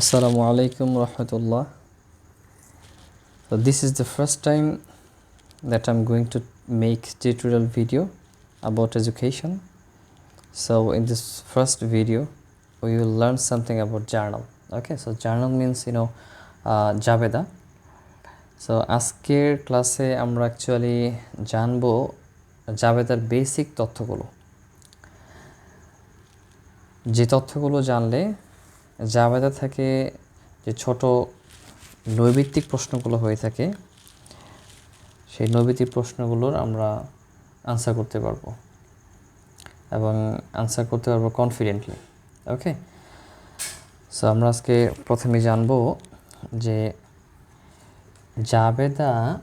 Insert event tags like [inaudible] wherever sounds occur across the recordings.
Assalamu alaikum rahmatullah. So this is the first time that I'm going to make tutorial video about education. So in this first video, we will learn something about journal. Okay, so journal means you know uh, Jabeda so আজকের ক্লাসে আমরা actually জানবো জাবেদার basic তথ্যগুলো। যে তথ্যগুলো জানলে জাবেদা থেকে যে ছোট নৈবিত্তিক প্রশ্নগুলো হয়ে থাকে, সেই নৈবিত্তিক প্রশ্নগুলোর আমরা আনসার করতে পারব এবং আনসার করতে পারব কনফিডেন্টলি ওকে সো আমরা আজকে প্রথমে জানব যে জাবেদা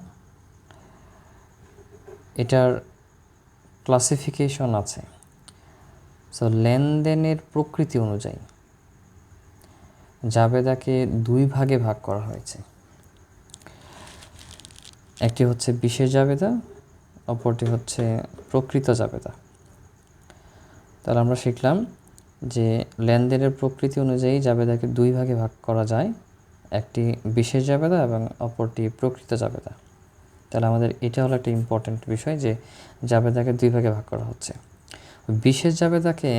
এটার ক্লাসিফিকেশন আছে। সো লেনদেনের প্রকৃতি অনুযায়ী জাবেদাকে দুই ভাগে ভাগ করা হয়েছে। একটি হচ্ছে বিশেষ জাবেদা, অপরটি হচ্ছে প্রকৃত জাবেদা। তাহলে আমরা শিখলাম যে লেনদেনের প্রকৃতি অনুযায়ী জাবেদাকে দুই ভাগে ভাগ করা যায়, একটি বিশেষ জাবেদা এবং অপরটি প্রকৃত জাবেদা। তাহলে আমাদের এটা হলো একটা ইম্পর্ট্যান্ট বিষয় যে জাবেদাকে দুই ভাগে ভাগ করা হচ্ছে। বিশেষ জাবেদাকে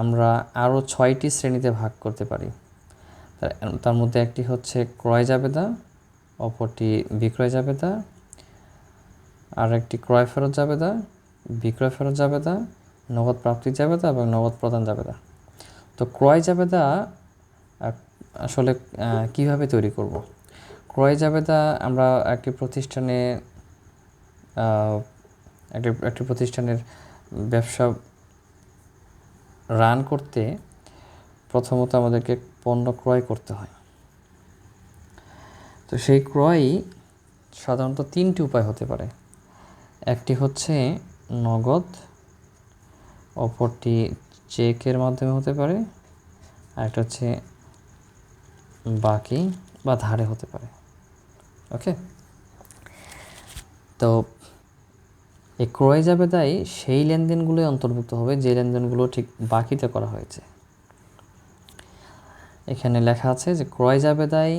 আমরা আরও ছয়টি শ্রেণীতে ভাগ করতে পারি। তার মধ্যে একটি হচ্ছে ক্রয় জাবেদা, অপরটি বিক্রয় জাবেদা, আর একটি ক্রয় ফেরত জাবেদা, বিক্রয় ফেরত জাবেদা, নগদ প্রাপ্তি জাবেদা এবং নগদ প্রদান জাবেদা। তো ক্রয় জাবেদা আসলে কীভাবে তৈরি করব? ক্রয় যাবে জাবেদা আমরা একটি প্রতিষ্ঠানে একটি একটি প্রতিষ্ঠানের ব্যবসা রান করতে প্রথমত আমাদেরকে পণ্য ক্রয় করতে হয়। তো সেই ক্রয় সাধারণত তিনটি উপায় হতে পারে। একটি হচ্ছে নগদ, অপরটি চেকের মাধ্যমে হতে পারে আরেকটা হচ্ছে বাকি বা ধারে হতে পারে। ওকে তো এই ক্রয় জাবেদায় সেই লেনদেনগুলোই অন্তর্ভুক্ত হবে, যে লেনদেনগুলো ঠিক বাকিতে করা হয়েছে। এখানে লেখা আছে যে ক্রয় জাবেদায়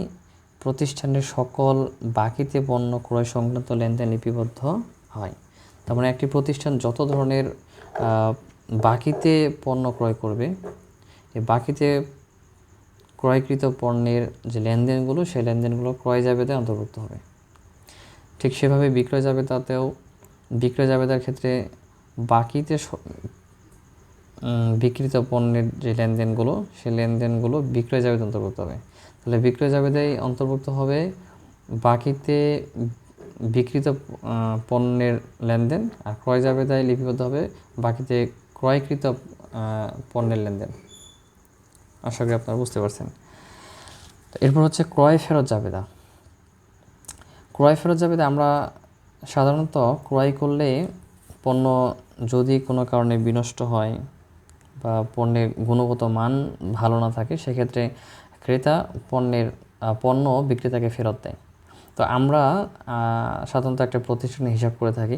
প্রতিষ্ঠানের সকল বাকিতে পণ্য ক্রয় সংক্রান্ত লেনদেন লিপিবদ্ধ হয়। তার মানে একটি প্রতিষ্ঠান যত ধরনের বাকিতে পণ্য ক্রয় করবে বাকিতে ক্রয়কৃত পণ্যের যে লেনদেনগুলো, সেই লেনদেনগুলো ক্রয় জাবেদায় অন্তর্ভুক্ত হবে। ঠিক সেভাবে বিক্রয় জাবেদাতেও, বিক্রয় জাবেদার ক্ষেত্রে বাকিতে বিক্রিত পণ্যের যে লেনদেনগুলো, সেই লেনদেনগুলো বিক্রয় জাবেদ অন্তর্ভুক্ত হবে। তাহলে বিক্রয় জাবেদাই অন্তর্ভুক্ত হবে বাকিতে বিক্রিত পণ্যের লেনদেন, আর ক্রয় জাবেদায় লিপিবদ্ধ হবে বাকিতে ক্রয়কৃত পণ্যের লেনদেন। আশা করি আপনারা বুঝতে পারছেন। এরপর হচ্ছে ক্রয় ফেরত জাবেদা। ক্রয় ফেরত জাবেদা আমরা সাধারণত ক্রয় করলে পণ্য যদি কোনো কারণে বিনষ্ট হয় বা পণ্যের গুণগত মান ভালো না থাকে, সেক্ষেত্রে ক্রেতা পণ্যের পণ্য বিক্রেতাকে ফেরত দেয়। তো আমরা সাধারণত একটা প্রতিষ্ঠানে হিসাব করে থাকি।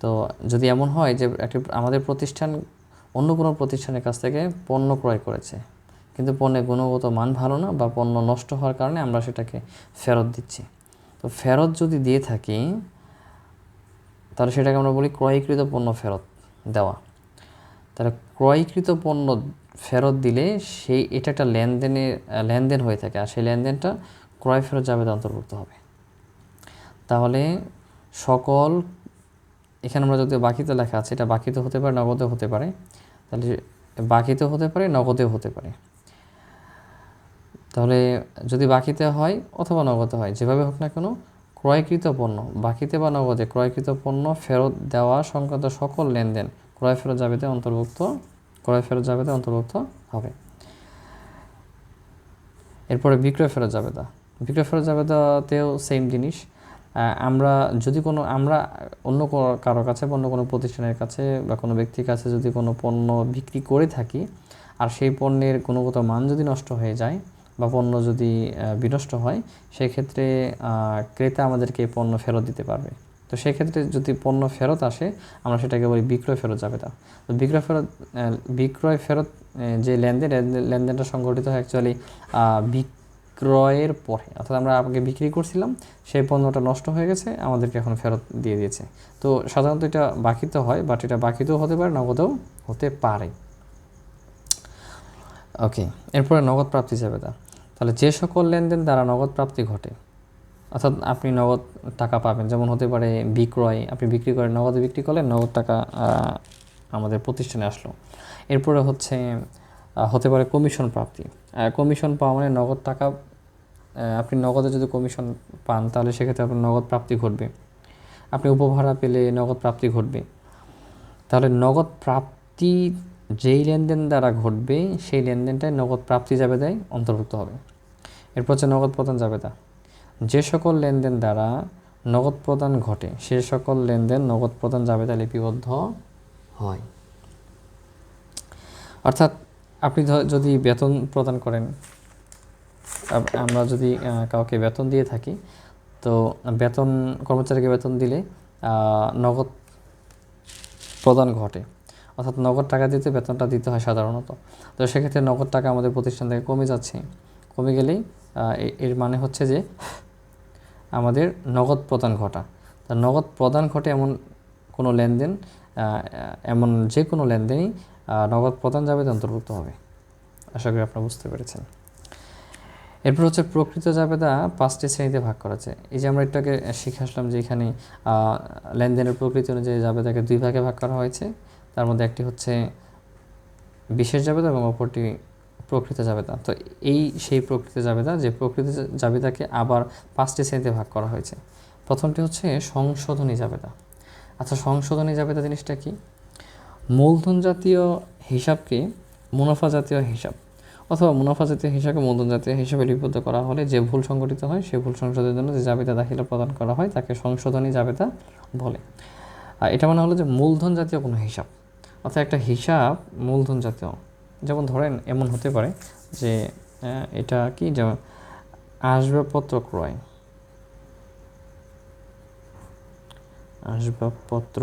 তো যদি এমন হয় যে একটি, আমাদের প্রতিষ্ঠান অন্য কোনো প্রতিষ্ঠানের কাছ থেকে পণ্য ক্রয় করেছে কিন্তু পণ্যের গুণগত মান ভালো না বা পণ্য নষ্ট হওয়ার কারণে আমরা সেটাকে ফেরত দিচ্ছি। তো ফেরত যদি দিয়ে থাকি, তাহলে সেটাকে আমরা বলি ক্রয়কৃত পণ্য ফেরত দেওয়া। তাহলে ক্রয়কৃত পণ্য ফেরত দিলে সেই, এটা একটা লেনদেনের লেনদেন হয়ে থাকে আর সেই লেনদেনটা ক্রয় ফেরত জাবেদা অন্তর্ভুক্ত হবে। তাহলে সকল, এখানে আমরা যদি বাকিতে লেখা আছে, এটা বাকিতে হতে পারে নগদে হতে পারে। তাহলে বাকিতে হতে পারে, নগদেও হতে পারে। তাহলে যদি বাকিতে হয় অথবা নগদে হয়, যেভাবে হোক না কেন, ক্রয়কৃত পণ্য, বাকিতে বা নগদে ক্রয়কৃত পণ্য ফেরত দেওয়া সংক্রান্ত সকল লেনদেন ক্রয় ফেরত জাবেতে অন্তর্ভুক্ত, ক্রয় ফেরত জাবেতে অন্তর্ভুক্ত হবে। এরপরে বিক্রয় ফেরত জাবেদা বিক্রয় ফেরত জাবেদাতেও সেম জিনিস। আমরা যদি কোনো, আমরা অন্য কারও কাছে বা অন্য কোনো প্রতিষ্ঠানের কাছে বা কোনো ব্যক্তির কাছে যদি কোনো পণ্য বিক্রি করে থাকি, আর সেই পণ্যের গুণগত মান যদি নষ্ট হয়ে যায় বা পণ্য যদি বিনষ্ট হয়, সেক্ষেত্রে ক্রেতা আমাদেরকে পণ্য ফেরত দিতে পারবে। তো সেক্ষেত্রে যদি পণ্য ফেরত আসে, আমরা সেটাকে বলি বিক্রয় ফেরত যাবে তা তো বিক্রয় ফেরত বিক্রয় ফেরত যে লেনদেন লেনদেন- লেনদেনটা সংগঠিত হয় অ্যাকচুয়ালি বিক্রয়ের পরে। অর্থাৎ আমরা আগে বিক্রি করছিলাম, সেই পণ্যটা নষ্ট হয়ে গেছে, আমাদেরকে এখন ফেরত দিয়ে দিয়েছে। তো সাধারণত এটা বাকিতে হয় বাট এটা বাকিতেও হতে পারে, নগদেও হতে পারে। ওকে এরপরে নগদ প্রাপ্তি যাবে তা তাহলে যে সকল লেনদেন দ্বারা নগদ প্রাপ্তি ঘটে, অর্থাৎ আপনি নগদ টাকা পাবেন, যেমন হতে পারে বিক্রয়, আপনি বিক্রি করেন নগদে বিক্রি করলেন, নগদ টাকা আমাদের প্রতিষ্ঠানে আসলো। এরপরে হচ্ছে হতে পারে কমিশন প্রাপ্তি। কমিশন পাওয়া মানে নগদ টাকা আপনি নগদে যদি কমিশন পান, তাহলে সেক্ষেত্রে আপনার নগদ প্রাপ্তি ঘটবে। আপনি উপভাড়া পেলে নগদ প্রাপ্তি ঘটবে। তাহলে নগদ প্রাপ্তি যেই লেনদেন দ্বারা ঘটবে, সেই লেনদেনটাই নগদ প্রাপ্তি যাবে দেয় অন্তর্ভুক্ত হবে। এরপর হচ্ছে নগদ প্রদান যাবেদা যে সকল লেনদেন দ্বারা নগদ প্রদান ঘটে, সে সকল লেনদেন নগদ প্রদান যাবেদা লিপিবদ্ধ হয়। অর্থাৎ আপনি যদি বেতন প্রদান করেন আমরা যদি কাউকে বেতন দিয়ে থাকি, তো বেতন, কর্মচারীকে বেতন দিলে নগদ প্রদান ঘটে। অর্থাৎ নগদ টাকা দিতে বেতনটা দিতে হয় সাধারণত। তো সেক্ষেত্রে নগদ টাকা আমাদের প্রতিষ্ঠান থেকে কমে যাচ্ছে। কমে গেলেই এর মানে হচ্ছে যে আমাদের নগদ প্রদান ঘটা। তা নগদ প্রদান ঘটে এমন কোনো লেনদেন এমন যে কোনো লেনদেনই নগদ প্রদান যাবে অন্তর্ভুক্ত হবে। আশা করি আপনারা বুঝতে পেরেছেন। এরপর হচ্ছে প্রকৃত জাবেদা পাঁচটি শ্রেণীতে ভাগ করা আছে এই যে আমরা এটাকে শিখে আসলাম যে এখানে লেনদেনের প্রকৃতি অনুযায়ী জাবেদাকে দুই ভাগে ভাগ করা হয়েছে। তার মধ্যে একটি হচ্ছে বিশেষ জাবেদা এবং অপরটি প্রকৃত জাবেদা। তো এই সেই প্রকৃত জাবেদা, যে প্রকৃত জাবেদাকে আবার পাঁচটি শ্রেণীতে ভাগ করা হয়েছে। প্রথমটি হচ্ছে সংশোধনী জাবেদা। আচ্ছা সংশোধনী জাবেদা জিনিসটা কি? মূলধন জাতীয় হিসাবকে মুনাফা জাতীয় হিসাব অথবা মুনাফা জাতীয় হিসাবকে মূলধন জাতীয় হিসাবে লিপিবদ্ধ করা হলে যে ভুল সংঘটিত হয় সেই ভুল সংশোধনের জন্য যে জাবেদা দাখিলা প্রদান করা হয়, তাকে সংশোধনী জাবেদা বলে। আর এটা মানে হলো যে মূলধন জাতীয় কোনো হিসাব। অর্থাৎ একটা হিসাব মূলধন জাতীয়। যেমন ধরেন, এমন হতে পারে যে এটা কি যেমন আসবাবপত্র ক্রয়। আসবাবপত্র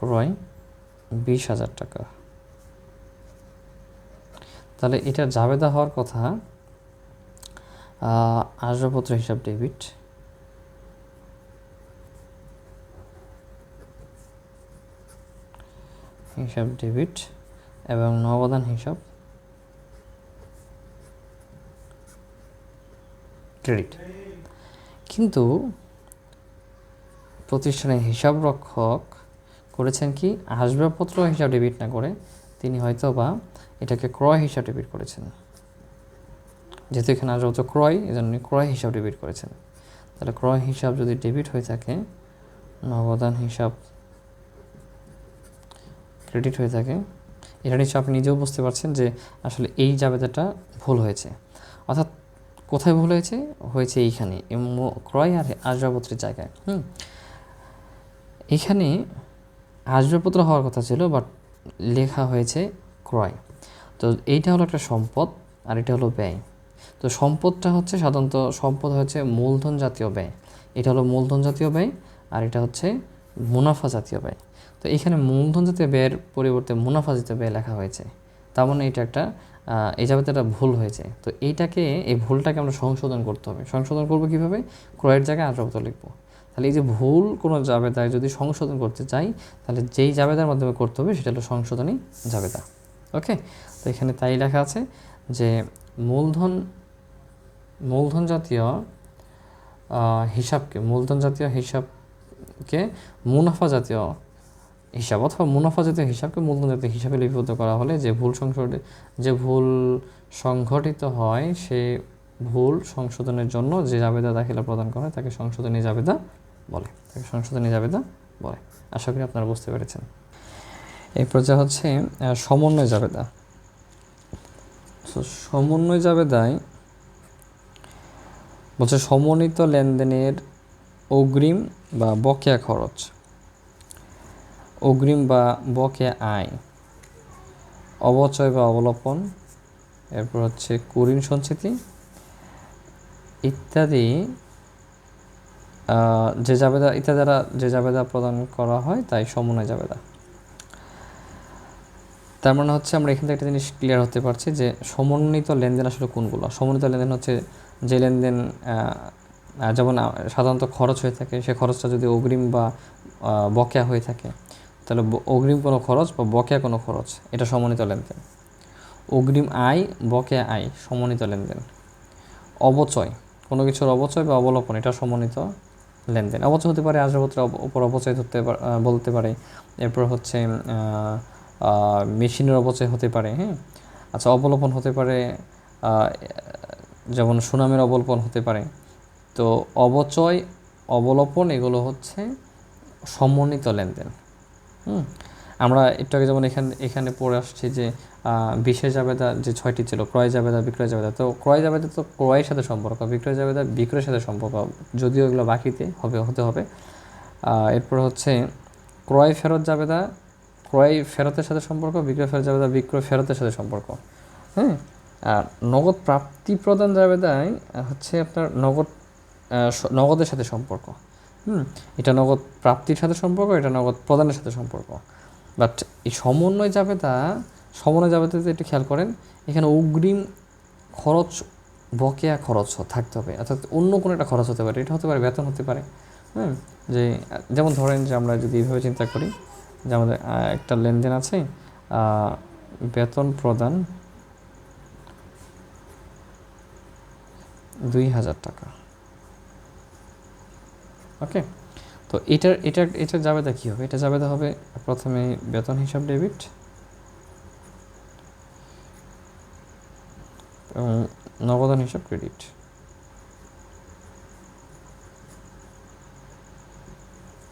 ক্রয় বিশ হাজার টাকা। তাহলে এটা জাবেদা হওয়ার কথা আসবাবপত্র হিসাব ডেবিট। হিসাব ডেবিট এবং নবদান হিসাব ক্রেডিট কিন্তু প্রতিষ্ঠানের হিসাব রক্ষক করেছেন কি? আসবাবপত্র হিসাব ডেবিট না করে তিনি হয়তো বা এটাকে ক্রয় হিসাব ডেবিট করেছেন। যেহেতু এখানে আসবাবপত্র ক্রয়, এজন্য ক্রয় হিসাব ডেবিট করেছেন। তাহলে ক্রয় হিসাব যদি ডেবিট হয়ে থাকে নবদান হিসাব ক্রেডিট হয়ে থাকে। এটা নিশ্চয় আপনি নিজেও বুঝতে পারছেন যে আসলে এই জাবেদাটা ভুল হয়েছে। অর্থাৎ কোথায় ভুল হয়েছে? হয়েছে এইখানে, এই ক্রয় আর আসবাবপত্রের জায়গায়। হুম? এখানে আসবাবপত্র হওয়ার কথা ছিল বাট লেখা হয়েছে ক্রয়। তো এইটা হলো একটা সম্পদ আর এটা হলো ব্যয়। তো সম্পদটা হচ্ছে সাধারণত সম্পদ হচ্ছে মূলধন জাতীয় ব্যয়। এটা হলো মূলধন জাতীয় ব্যয় আর এটা হচ্ছে মুনাফা জাতীয় ব্যয়। তো এখানে মূলধন জাতীয় ব্যয়ের পরিবর্তে মুনাফা জাতীয় ব্যয় লেখা হয়েছে। তার মানে এটা একটা এই যাবতীয় একটা ভুল হয়েছে। তো এইটাকে, এই ভুলটাকে আমরা সংশোধন করতে হবে। সংশোধন করব কীভাবে? ক্রয়ের জায়গায় আসবাবপত্র লিখব। তাহলে এই যে ভুল কোনো জাবেদায় যদি সংশোধন করতে চাই, তাহলে যেই জাবেদার মাধ্যমে করতে হবে, সেটা হলো সংশোধনী জাবেদা। ওকে? তো এখানে তাই লেখা আছে যে মূলধন মূলধন জাতীয় হিসাবকে, মূলধন জাতীয় হিসাবকে মুনাফা জাতীয় হিসাব অথবা মুনাফা জাতীয় হিসাবকে মূলধন জাতীয় হিসাবে লিপিবদ্ধ করা হলে যে ভুল সংশোধন যে ভুল সংঘটিত হয়, সে ভুল সংশোধনের জন্য যে জাবেদা দাখিলা প্রদান করা তাকে সংশোধনী জাবেদা বলে। তাকে সংশোধনী জাবেদা বলে। আশা করি আপনারা বুঝতে পেরেছেন। এই পর্যায়ে হচ্ছে সমন্বয় জাবেদা। সমন্বয় জাবেদায় বলছে সমন্বিত লেনদেনের অগ্রিম বা বকেয়া খরচ। অগ্রিম বা বকেয়া আয়, অবচয় বা অবলম্বন, এরপর হচ্ছে কুরিন সঞ্চিতি ইত্যাদি যে জাবেদা ইত্যাদি দ্বারা যে জাবেদা প্রদান করা হয় তাই সমন্বয় জাবেদা। তার মানে হচ্ছে আমরা এখান থেকে একটা জিনিস ক্লিয়ার হতে পারছি যে সমন্বিত লেনদেন আসলে কোনগুলো? সমন্বিত লেনদেন হচ্ছে যে লেনদেন যেমন সাধারণত খরচ হয়ে থাকে, সে খরচটা যদি অগ্রিম বা বকেয়া হয়ে থাকে তাহলে অগ্রিম কোনো খরচ বা বকেয়া কোনো খরচ? এটা সমন্বিত লেনদেন। অগ্রিম আয়, বকেয়া আয়, সমন্বিত লেনদেন। অবচয়, কোনো কিছুর অবচয় বা অবলোপন এটা সমন্বিত লেনদেন। অবচয় হতে পারে আসবাবপত্রের উপর অবচয় ধরতে বলতে পারে। এরপর হচ্ছে মেশিনের অবচয় হতে পারে হ্যাঁ? আচ্ছা অবলোপন হতে পারে যেমন সুনামের অবলোপন হতে পারে। তো অবচয় অবলোপন এগুলো হচ্ছে সমন্বিত লেনদেন। আমরা একটু আগে যেমন এখানে এখানে পড়ে আসছি যে বিশেষ জাবেদা যে ছয়টি ছিল, ক্রয় জাবেদা বিক্রয় জাবেদা তো ক্রয় জাবেদা তো ক্রয়ের সাথে সম্পর্ক, বিক্রয় জাবেদা বিক্রয়ের সাথে সম্পর্ক। যদিও এগুলো বাকিতে হবে, হতে হবে। এরপর হচ্ছে ক্রয় ফেরত জাবেদা ক্রয় ফেরতের সাথে সম্পর্ক, বিক্রয় ফেরত জাবেদা বিক্রয় ফেরতের সাথে সম্পর্ক। হ্যাঁ আর নগদ প্রাপ্তি প্রদান জাবেদায় হচ্ছে আপনার নগদ নগদের সাথে সম্পর্ক। হুম, এটা নগদ প্রাপ্তির সাথে সম্পর্ক, এটা নগদ প্রদানের সাথে সম্পর্ক। বাট এই সমন্বয় জাবেদা সমন্বয় জাবেদাতে একটু খেয়াল করেন, এখানে অগ্রিম খরচ, বকেয়া খরচ থাকতে হবে। অর্থাৎ অন্য কোনো একটা খরচ হতে পারে, এটা হতে পারে, বেতন হতে পারে। হ্যাঁ যে, যেমন ধরেন যে আমরা যদি এইভাবে চিন্তা করি, যে আমাদের একটা লেনদেন আছে বেতন প্রদান দুই হাজার টাকা। ওকে তো এটার এটা এটার জাবেদা কী হবে? এটা জাবেদা হবে প্রথমে বেতন হিসাব ডেবিট। এবং হিসাব ক্রেডিট।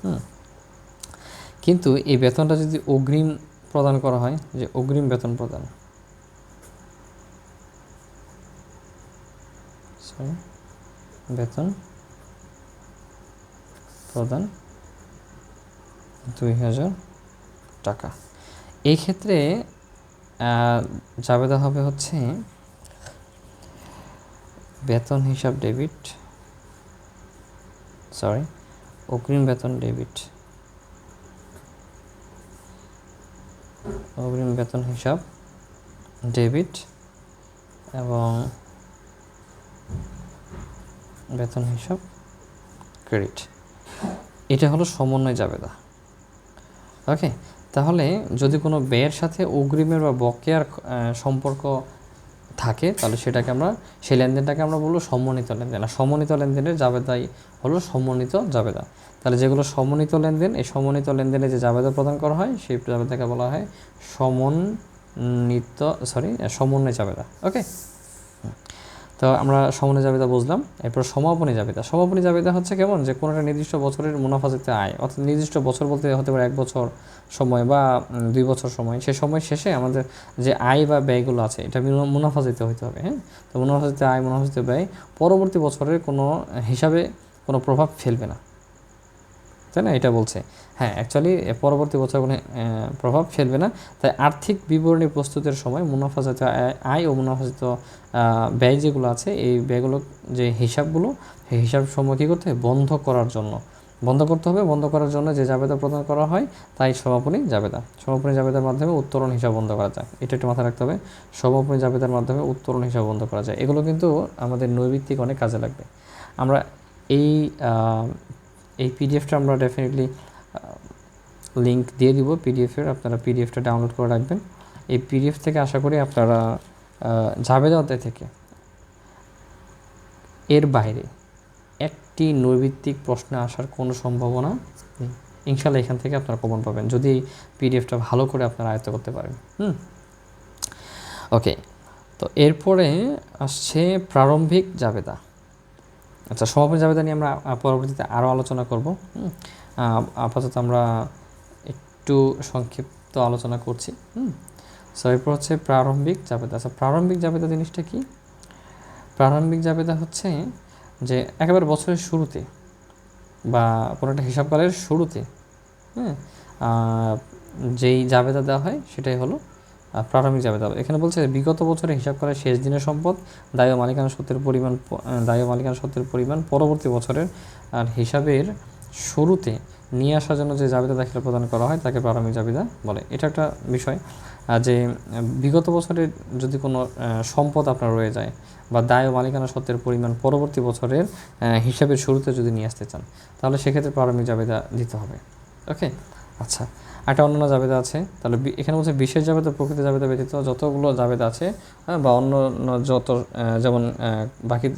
হুম। কিন্তু এই বেতনটা যদি অগ্রিম প্রদান করা হয়, যে অগ্রিম বেতন প্রদান। বেতন। প্রদান দুই হাজার টাকা। এই ক্ষেত্রে জাবেদা হবে হচ্ছে বেতন হিসাব ডেবিট সরি অগ্রিম বেতন ডেবিট, অগ্রিম বেতন হিসাব ডেবিট এবং বেতন হিসাব ক্রেডিট। এটা হলো সমন্বয় জাবেদা। ওকে তাহলে যদি কোনো ব্যয়ের সাথে অগ্রিমের বা বকেয়ার সম্পর্ক থাকে, তাহলে সেটাকে আমরা, সেই লেনদেনটাকে আমরা বলব সমন্বিত লেনদেন। আর সমন্বিত লেনদেনের জাবেদাই হলো সমন্বিত জাবেদা। তাহলে যেগুলো সমন্বিত লেনদেন, এই সমন্বিত লেনদেনে যে জাবেদা প্রদান করা হয়, সেই জাবেদাকে বলা হয় সমন্বিত সরি সমন্বয় জাবেদা। ওকে তো আমরা সমনে জাবেদা বুঝলাম। এরপর সমাপনী জাবেদা সমাপনী জাবেদা হচ্ছে কেমন? যে কোনো একটা নির্দিষ্ট বছরের মুনাফা যেতে আয়, অর্থাৎ নির্দিষ্ট বছর বলতে হতে পারে এক বছর সময় বা দুই বছর সময়। সে সময় শেষে আমাদের যে আয় বা ব্যয়গুলো আছে, এটা মুনা- মুনাফা যেতে হইতে হবে হ্যাঁ? তো মুনাফা যেতে আয়, মুনাফা যেতে ব্যয়, পরবর্তী বছরের কোনো হিসাবে কোনো প্রভাব ফেলবে না। তাই না? এটা বলছে। হ্যাঁ অ্যাকচুয়ালি পরবর্তী বছর কোনো প্রভাব ফেলবে না। তাই আর্থিক বিবরণী প্রস্তুতের সময় মুনাফাজাত আয়- ও মুনাফাজাত ব্যয় যেগুলো আছে, এই ব্যয়গুলো যে হিসাবগুলো, সেই হিসাব সময় কী করতে বন্ধ করার জন্য। বন্ধ করতে হবে। বন্ধ করার জন্য যে জাবেদা প্রদান করা হয়, তাই সমাপনী জাবেদা। সমাপনী জাবেদার মাধ্যমে উত্তরণ হিসাব বন্ধ করা যায়। এটা একটু মাথায় রাখতে হবে। সমাপনী জাবেদার মাধ্যমে উত্তরণ হিসাব বন্ধ করা যায়। এগুলো কিন্তু আমাদের নৈবিত্তিক অনেক কাজে লাগবে। আমরা এই এই পিডিএফটা আমরা ডেফিনেটলি লিঙ্ক দিয়ে দিব পিডিএফের আপনারা পিডিএফটা ডাউনলোড করে রাখবেন। এই পিডিএফ থেকে আশা করি আপনারা জাবেদা অধ্যায় থেকে। এর বাইরে একটি নৈবিত্তিক প্রশ্নে আসার কোনো সম্ভাবনা নেই। ইনশাল্লাহ এখান থেকে আপনারা কমন পাবেন, যদি পিডিএফটা ভালো করে আপনারা আয়ত্ত করতে পারেন। হুম। ওকে তো এরপরে আসছে প্রারম্ভিক জাবেদা। আচ্ছা সমাপনী জাবেদা নিয়ে আমরা পরবর্তীতে আরও আলোচনা করব। আপাতত আমরা একটু সংক্ষিপ্ত আলোচনা করছি। হুম। সো এরপর হচ্ছে প্রারম্ভিক জাবেদা। আচ্ছা প্রারম্ভিক জাবেদা জিনিসটা কি? প্রারম্ভিক জাবেদা হচ্ছে যে একেবারে বছরের শুরুতে বা কোনো একটা হিসাবকালের শুরুতে হ্যাঁ যেই জাবেদা দেওয়া হয় সেটাই হলো প্রাথমিক জাবেদা এখানে বলছে, বিগত বছরে হিসাব করা শেষ দিনের সম্পদ, দায় ও মালিকানা সত্যের পরিমাণ দায় মালিকানা সত্যের পরিমাণ পরবর্তী বছরের আর হিসাবের শুরুতে নিয়ে আসার জন্য যে জাবেদা দাখিলা প্রদান করা হয়, তাকে প্রারম্ভিক জাবেদা বলে। এটা একটা বিষয়। যে, বিগত বছরের যদি কোনো সম্পদ আপনার রয়ে যায় বা দায় মালিকানা সত্যের পরিমাণ পরবর্তী বছরের হিসাবের শুরুতে যদি নিয়ে আসতে চান, তাহলে সেক্ষেত্রে প্রারম্ভিক জাবেদা দিতে হবে। ওকে? আচ্ছা একটা অন্যান্য জাবেদা আছে, তাহলে এখানে বলছে বিশেষ জাবেদা, প্রকৃত জাবেদা ব্যতীত যতগুলো জাবেদা আছে বা অন্য যত যেমন বাকি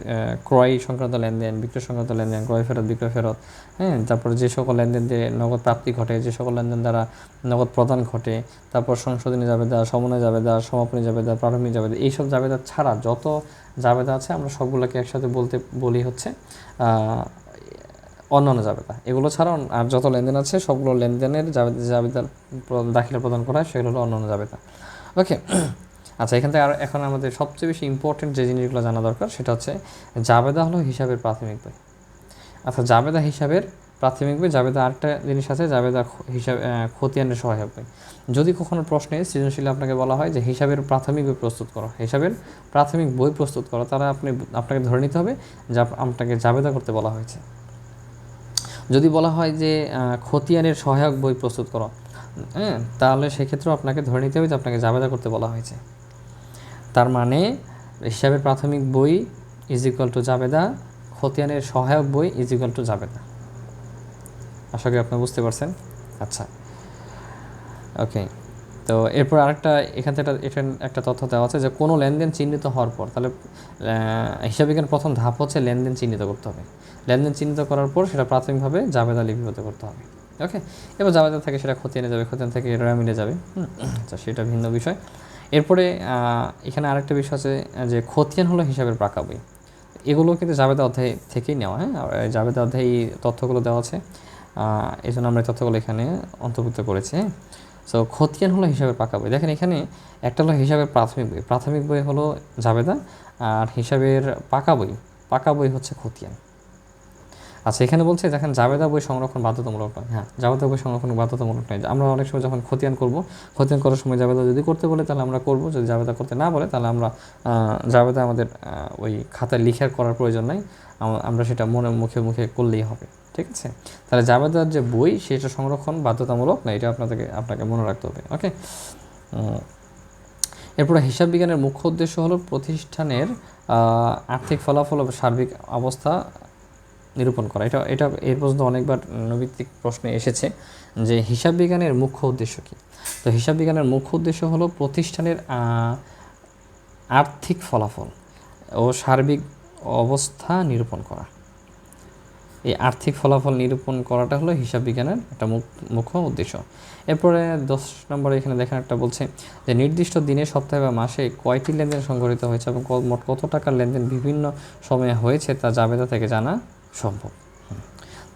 ক্রয় সংক্রান্ত লেনদেন, বিক্রয় সংক্রান্ত লেনদেন, ক্রয় ফেরত, বিক্রয় ফেরত হ্যাঁ তারপর যে সকল লেনদেন দিয়ে নগদ প্রাপ্তি ঘটে, যে সকল লেনদেন দ্বারা নগদ প্রদান ঘটে, তারপর সংশোধনী জাবেদা, সমন্বয় জাবেদা, সমাপনী জাবেদা, প্রারম্ভিক জাবেদা, এইসব জাবেদা ছাড়া যত জাবেদা আছে, আমরা সবগুলোকে একসাথে বলতে বলি হচ্ছে অন্যান্য জাবেদা এগুলো ছাড়া আর যত লেনদেন আছে, সবগুলো লেনদেনের জাবেদা দাখিলা প্রদান করা হয়, সেগুলো হলো অন্যান্য জাবেদা ওকে [clears throat] আচ্ছা এখান থেকে আর এখন আমাদের সবচেয়ে বেশি ইম্পর্টেন্ট যে জিনিসগুলো জানা দরকার, সেটা হচ্ছে জাবেদা হলো হিসাবের প্রাথমিক বই। আচ্ছা জাবেদা হিসাবের প্রাথমিক বই জাবেদা আরেকটা জিনিস আছে জাবেদা হিসাব খতিয়ানের সহায়ক বই। যদি কখনো প্রশ্নে সৃজনশীল আপনাকে বলা হয় যে হিসাবের প্রাথমিক বই প্রস্তুত করো, হিসাবের প্রাথমিক বই প্রস্তুত করো, তারা আপনি আপনাকে ধরে নিতে হবে যা আপনাকে জাবেদা করতে বলা হয়েছে। যদি বলা হয় যে খতিয়ানের সহায়ক বই প্রস্তুত করো হ্যাঁ তাহলে সেক্ষেত্রেও আপনাকে ধরে নিতে হবে যে আপনাকে জাবেদা করতে বলা হয়েছে। তার মানে হিসাবের প্রাথমিক বই ইজ ইকুয়াল টু জাবেদা, খতিয়ানের সহায়ক বই ইজ ইকুয়াল টু জাবেদা। আশা করি আপনি বুঝতে পারছেন। আচ্ছা ওকে তো এরপর আরেকটা এখান থেকে একটা- একটা তথ্য দেওয়া আছে যে কোনো লেনদেন চিহ্নিত হওয়ার পর তাহলে হিসাব বিজ্ঞানের প্রথম ধাপ হচ্ছে লেনদেন চিহ্নিত করতে হবে। লেনদেন চিহ্নিত করার পর সেটা প্রাথমিকভাবে জাবেদা লিপিবদ্ধ করতে হবে ওকে? এবার জাবেদা থেকে সেটা খতিয়ানে যাবে খতিয়ান থেকে রেমিলে যাবে হুম, আচ্ছা সেটা ভিন্ন বিষয়। এরপরে এখানে আরেকটা বিষয় আছে যে খতিয়ান হলো হিসাবের পাকা বই এগুলো কিন্তু জাবেদা অধ্যায় থেকেই নেওয়া হ্যাঁ? জাবেদা অধ্যায় এই তথ্যগুলো দেওয়া আছে। এই জন্য আমরা তথ্যগুলো এখানে অন্তর্ভুক্ত করেছি। সো খতিয়ান হলো হিসাবের পাকা বই দেখেন এখানে একটা হলো হিসাবের প্রাথমিক বই। প্রাথমিক বই হলো জাবেদা আর হিসাবের পাকা বই পাকা বই হচ্ছে খতিয়ান। আচ্ছা এখানে বলছে, দেখেন, জাবেদা বই সংরক্ষণ বাধ্যতামূলক নয়। হ্যাঁ জাবেদা বই সংরক্ষণ বাধ্যতামূলক নয়। আমরা অনেক সময় যখন খতিয়ান করব, খতিয়ান করার সময় জাবেদা যদি করতে বলে, তাহলে আমরা করব। যদি জাবেদা করতে না বলে, তাহলে আমরা জাবেদা আমাদের ওই খাতায় লিখে করার প্রয়োজন নাই। আমরা সেটা মনে, মুখে মুখে করলেই হবে। ঠিক আছে? তাহলে জাবেদার যে বই, সেটা সংরক্ষণ বাধ্যতামূলক না? এটা আপনাদেরকে, আপনাকে মনে রাখতে হবে ওকে এরপরে হিসাব বিজ্ঞানের মুখ্য উদ্দেশ্য হলো প্রতিষ্ঠানের আর্থিক ফলাফল সার্বিক অবস্থা নিরূপণ করা। এটা এটা এর পর্যন্ত অনেকবার নৈবিত্তিক প্রশ্নে এসেছে যে হিসাব বিজ্ঞানের মুখ্য উদ্দেশ্য কী? তো হিসাব বিজ্ঞানের মুখ্য উদ্দেশ্য হলো প্রতিষ্ঠানের আর্থিক ফলাফল ও সার্বিক অবস্থা নিরূপণ করা। এই আর্থিক ফলাফল নিরূপণ করাটা হলো হিসাব বিজ্ঞানের একটা মুখ- মুখ্য উদ্দেশ্য। এরপরে দশ নম্বরে এখানে দেখেন একটা বলছে যে, নির্দিষ্ট দিনে, সপ্তাহে বা মাসে কয়টি লেনদেন সংঘটিত হয়েছে এবং মোট কত টাকার লেনদেন বিভিন্ন সময়ে হয়েছে তা জাবেদা থেকে জানা সম্ভব।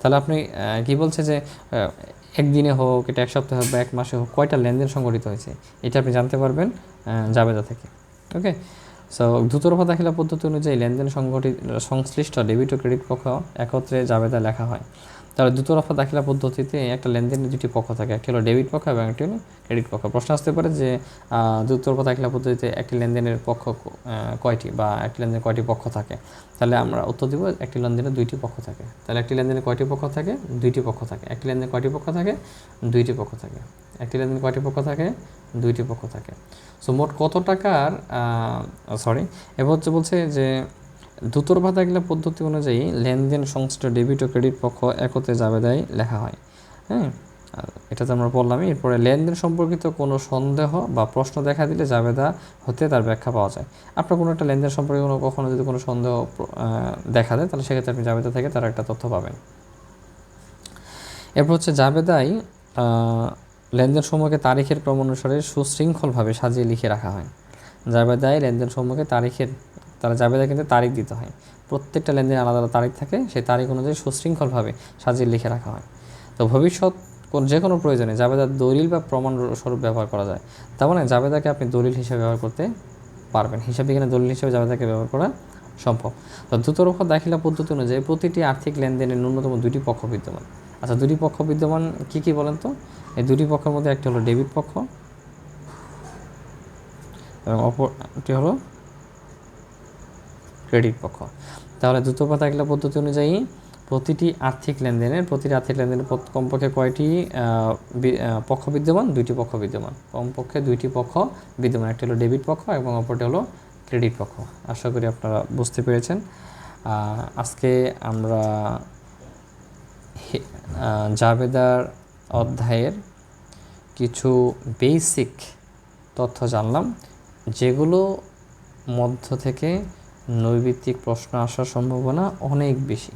তাহলে আপনি কি বলছে যে একদিনে হোক, এটা এক সপ্তাহে হোক বা এক মাসে হোক, কয়টা লেনদেন সংঘটিত হয়েছে, এটা আপনি জানতে পারবেন জাবেদা থেকে। ওকে? সো দ্রুতরফা দাখিলা পদ্ধতি অনুযায়ী লেনদেন সংগঠিত সংশ্লিষ্ট ডেবিট ও ক্রেডিট পক্ষ একত্রে জাবেদা লেখা হয়। তাহলে দ্রুতরফা দাখিলা পদ্ধতিতে একটা লেনদেনের দুটি পক্ষ থাকে একটি হলো ডেবিট পক্ষ এবং একটি হলো ক্রেডিট পক্ষ। প্রশ্ন আসতে পারে যে আহ, দ্রুতরফা দাখিলা পদ্ধতিতে একটি লেনদেনের পক্ষ কয়টি বা একটি লেনদেনের কয়টি পক্ষ থাকে? তাহলে আমরা উত্তর দিব একটি লেনদেনে দুইটি পক্ষ থাকে। তাহলে একটি লেনদেনের কয়টি পক্ষ থাকে? দুইটি পক্ষ থাকে। একটি লেনদেনে কয়টি পক্ষ থাকে? দুইটি পক্ষ থাকে। একটি লেনদেনে কয়টি পক্ষ থাকে? দুইটি পক্ষ থাকে। সো মোট কত টাকার সরি এবার হচ্ছে বলছে যে দ্রুতরফা দাখিলা পদ্ধতি অনুযায়ী লেনদেন সংশ্লিষ্ট ডেবিট ও ক্রেডিট পক্ষ একত্রে জাবেদায় লেখা হয়। হ্যাঁ? এটা তো আমরা বললামই এরপরে লেনদেন সম্পর্কিত কোনো সন্দেহ বা প্রশ্ন দেখা দিলে জাবেদা হতে তার ব্যাখ্যা পাওয়া যায়। আপনার কোনো একটা লেনদেন সম্পর্কে কোনো কখনো যদি কোনো সন্দেহ দেখা দেয় তাহলে সেক্ষেত্রে আপনি জাবেদা থেকে তার একটা তথ্য পাবেন। এরপর হচ্ছে জাবেদায় আহ, লেনদেন সমূহকে তারিখের ক্রম অনুসারে সুশৃঙ্খলভাবে সাজিয়ে লিখে রাখা হয়। জাবেদায় লেনদেন সমূহকে তারিখের তারা জাবেদা কিন্তু তারিখ দিতে হয়। প্রত্যেকটা লেনদেন আলাদা আলাদা তারিখ থাকে, সেই তারিখ অনুযায়ী সুশৃঙ্খলভাবে সাজিয়ে লিখে রাখা হয়। তো ভবিষ্যৎ কোন যে কোনো প্রয়োজনে জাবেদার দলিল বা প্রমাণ স্বরূপ ব্যবহার করা যায়। তার মানে জাবেদাকে আপনি দলিল হিসেবে ব্যবহার করতে পারবেন। হিসাব এখানে দলিল হিসেবে জাবেদাকে ব্যবহার করা সম্ভব। তো দ্রুতরফা দাখিলা পদ্ধতি অনুযায়ী প্রতিটি আর্থিক লেনদেনের ন্যূনতম দুটি পক্ষ বিদ্যমান। আচ্ছা দুটি পক্ষ বিদ্যমান কী কী বলেন তো? এই দুটি পক্ষের মধ্যে একটি হলো ডেবিট পক্ষ এবং অপরটি হলো ক্রেডিট পক্ষ। তাহলে দ্রুত পাতা একলা পদ্ধতি অনুযায়ী প্রতিটি আর্থিক লেনদেনের, প্রতিটি আর্থিক লেনদেনের কমপক্ষে কয়টি পক্ষ বিদ্যমান? দুইটি পক্ষ বিদ্যমান। কমপক্ষে দুইটি পক্ষ বিদ্যমান। একটি হলো ডেবিট পক্ষ এবং অপরটি হলো ক্রেডিট পক্ষ। আশা করি আপনারা বুঝতে পেরেছেন। আজকে আমরা জাবেদার অধ্যায়ের কিছু বেসিক তথ্য জানলাম, যেগুলো মধ্য থেকে নৈবিত্তিক প্রশ্ন আসার সম্ভাবনা অনেক বেশি।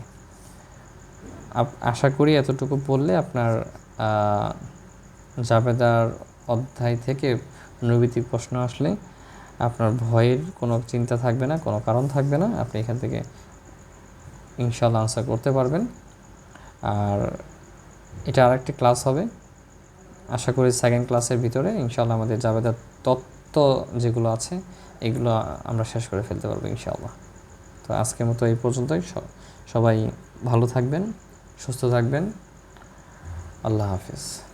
আশা করি এতটুকু পড়লে আপনার জাবেদার অধ্যায় থেকে নৈবিত্তিক প্রশ্ন আসলে আপনার ভয়ের কোনো চিন্তা থাকবে না, কোনো কারণ থাকবে না। আপনি এখান থেকে ইনশাল্লাহ আনসার করতে পারবেন। আর এটা আরেকটি ক্লাস হবে। আশা করি সেকেন্ড ক্লাসের ভিতরে ইনশাল্লাহ আমাদের জাবেদার তত্ত্ব যেগুলো আছে এগুলো আমরা শেষ করে ফেলতে পারব ইনশাআল্লাহ। তো আজকের মতো এই পর্যন্তই। সবাই ভালো থাকবেন, সুস্থ থাকবেন। আল্লাহ হাফিজ।